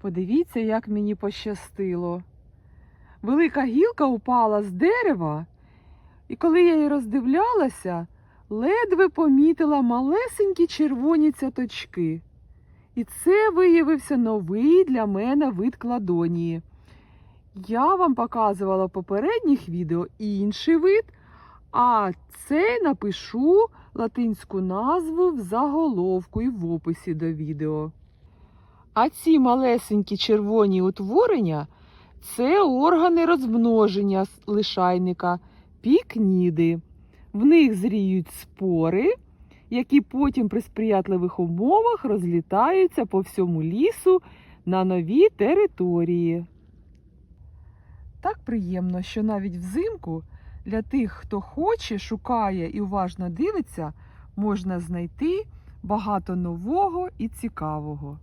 Подивіться, як мені пощастило. Велика гілка упала з дерева, і коли я її роздивлялася, ледве помітила малесенькі червоні цяточки. І це виявився новий для мене вид кладонії. Я вам показувала в попередніх відео інший вид, а цей напишу латинську назву в заголовку і в описі до відео. А ці малесенькі червоні утворення це органи розмноження лишайника, пікніди. В них зріють спори, які потім при сприятливих умовах розлітаються по всьому лісу на нові території. Так приємно, що навіть взимку для тих, хто хоче, шукає і уважно дивиться, можна знайти багато нового і цікавого.